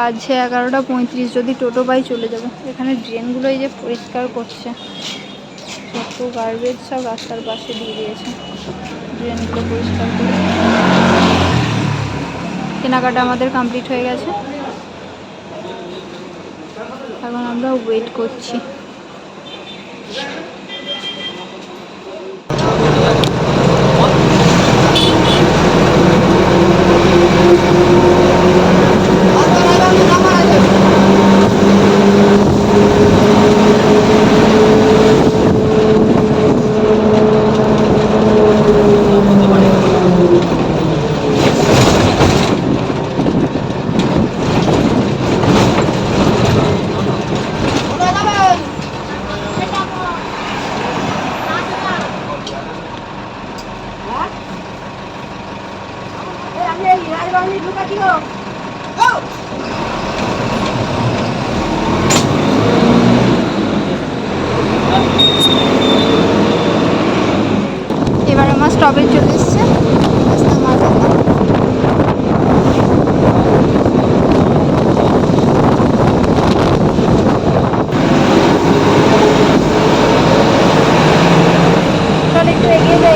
বাজছে এগারোটা পঁয়ত্রিশ, যদি টোটো পাই চলে যাব। এখানে ড্রেনগুলো এই যে পরিষ্কার করছে। যত গার্বেজ সব রাস্তার পাশে দিয়ে দিয়েছে। ড্রেনগুলো পরিষ্কার করে। কেনাকাটা আমাদের কমপ্লিট হয়ে গেছে। এখন আমরা ওয়েট করছি এবার আমার স্টপে চলে এসছে রাস্তা মাঝখানে। চল একটু এগিয়ে যাই এটা মধ্যে গেটটা খোলা। এবার নামবো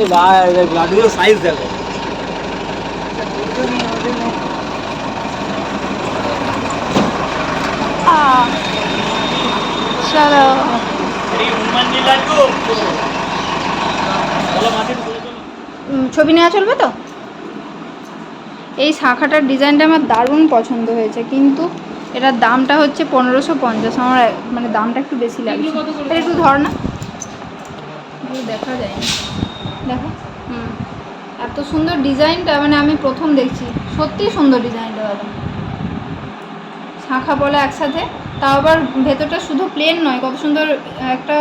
এই সাইজ দেখো। ছবি নেওয়া চলবে তো? এই শাখাটার ডিজাইনটা আমার দারুণ পছন্দ হয়েছে, কিন্তু এটার দামটা হচ্ছে পনেরোশো পঞ্চাশ। আমার মানে দামটা একটু বেশি লাগছে। একটু ধর না। এগুলো দেখা যায় না দেখো। হুম। এত সুন্দর ডিজাইনটা মানে আমি প্রথম দেখছি। সত্যিই সুন্দর ডিজাইনটা দাদা শাখা বলে একসাথে তাও আবার ভেতরটা শুধু প্লেন নয় কত সুন্দর একটা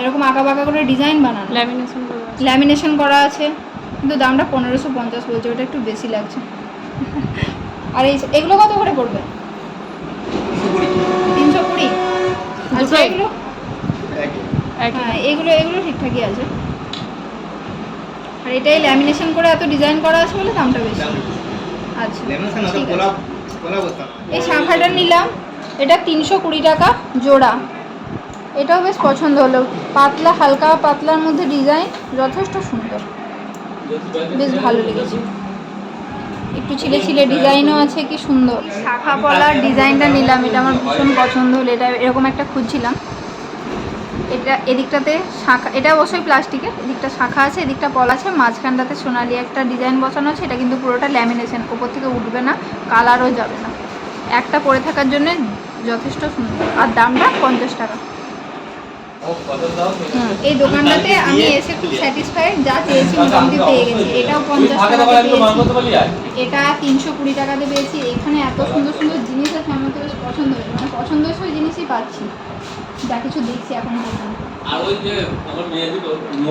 এরকম আঁকা বাঁকা করে ডিজাইন বানানো। ল্যামিনেশন ল্যামিনেশন করা আছে। কিন্তু দামটা পনেরোশো পঞ্চাশ বলছে ওটা একটু বেশি লাগছে। আর এই এগুলো কত করে পড়বে? তিনশো কুড়ি। আচ্ছা এগুলো? হ্যাঁ এগুলো এগুলো ঠিকঠাকই আছে। আর এটাই ল্যামিনেশন করে এত ডিজাইন করা আছে বলে দামটা বেশি। আচ্ছা ঠিক আছে। এই শাখাটা নিলাম। এটা তিনশো কুড়ি টাকা জোড়া। এটাও বেশ পছন্দ হলো। পাতলা হালকা পাতলার মধ্যে ডিজাইন যথেষ্ট সুন্দর। বেশ ভালো লেগেছে। একটু ছিলে ছিলে ডিজাইনও আছে কি সুন্দর। শাখা পলার ডিজাইনটা নিলাম এটা আমার ভীষণ পছন্দ হলো। এটা এরকম একটা খুঁজছিলাম। এটা এদিকটাতে শাখা, এটা অবশ্যই প্লাস্টিকের, এদিকটা শাখা আছে, এদিকটা পল আছে, মাঝখানটাতে সোনালি একটা ডিজাইন বসানো আছে, এটা কিন্তু পুরোটা ল্যামিনেশন, ওপর থেকে উঠবে না, কালারও যাবে না। একটা পরে থাকার জন্য যথেষ্ট সুন্দর। আর দামটা পঞ্চাশ টাকা। এই দোকানটাতে আমি এসে খুব স্যাটিসফাইড যা চেয়েছি মোটামুটি পেয়ে গেছি। এটাও পঞ্চাশ পেয়েছি। এটা তিনশো কুড়ি টাকাতে পেয়েছি। এখানে এত সুন্দর সুন্দর জিনিস আছে আমার তো বেশ পছন্দ হয়েছে। মানে পছন্দসই জিনিসই পাচ্ছি। যা কিছু দেখছি এখন পর্যন্ত।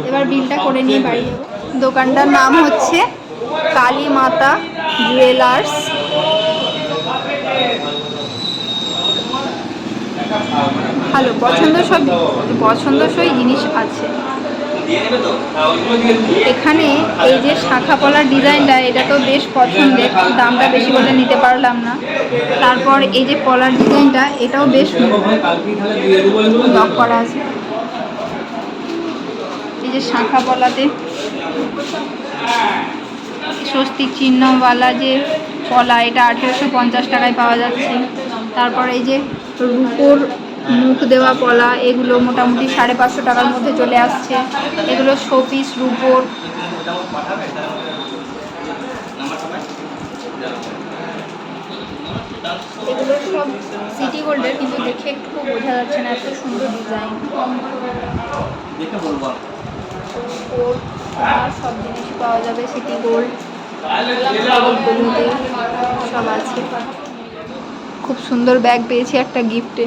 এবার বিলটা করে নিয়ে বাড়ি যাব। দোকানটার নাম হচ্ছে কালী মাতা জুয়েলার্স ভালো, পছন্দ পছন্দসই পছন্দসই জিনিস আছে। এখানে এই যে শাখা পলার ডিজাইনটা, এটা তো বেশ পছন্দের দামটা বেশি বলে নিতে পারলাম না। তারপর এই যে পলার ডিজাইনটা, এটাও বেশ লক করা আছে। এই যে শাখা পলাতে স্বস্তিক চিহ্নওয়ালা যে পলা, এটা আঠেরোশো পঞ্চাশ টাকায় পাওয়া যাচ্ছে। তারপর এই যে রুপোর মুখ দেওয়া পলা এগুলো মোটামুটি সাড়ে পাঁচশো টাকার মধ্যে চলে আসছে। এগুলো শোপিস রুপোর। এগুলো সব সিটি গোল্ডের কিন্তু দেখে একটু বোঝা যাচ্ছে না এত সুন্দর ডিজাইন দেখে বলব। সব জিনিস পাওয়া যাবে সিটি গোল্ড সব আছে। খুব সুন্দর ব্যাগ পেয়েছি একটা গিফটে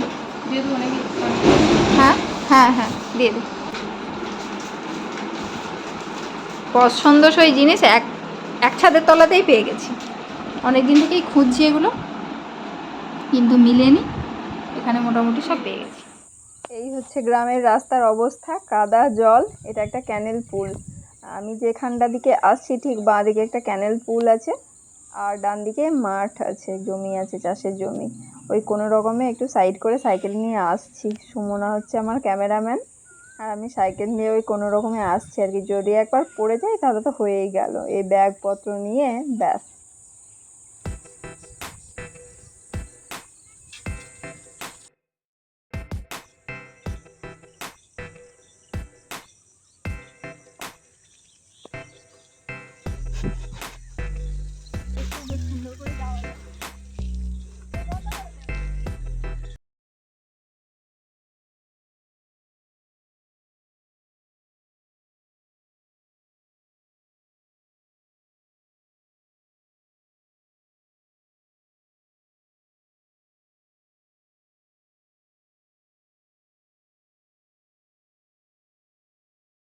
হ্যাঁ হ্যাঁ হ্যাঁ দিয়ে দে। পছন্দসই জিনিস এক এক ছাদের তলাতেই পেয়ে গেছি। অনেক দিন থেকেই খুঁজছি এগুলো কিন্তু মিলেনি। এখানে মোটামুটি সব পেয়ে গেছি। এই হচ্ছে গ্রামের রাস্তার অবস্থা কাদা জল এটা একটা ক্যানেল পুল। আমি যেখানটা দিকে আসছি ঠিক বাঁ দিকে একটা ক্যানেল পুল আছে আর ডান দিকে মাঠ আছে জমি আছে চাষের জমি। ওই কোনো রকমে একটু সাইড করে সাইকেল নিয়ে আসছি। সুমনা হচ্ছে আমার ক্যামেরাম্যান আর আমি সাইকেল নিয়ে ওই কোনো রকমে আসছি আর কি। যদি একবার পড়ে যাই তাহলে তো হয়েই গেল। এই ব্যাগপত্র নিয়ে, ব্যাস।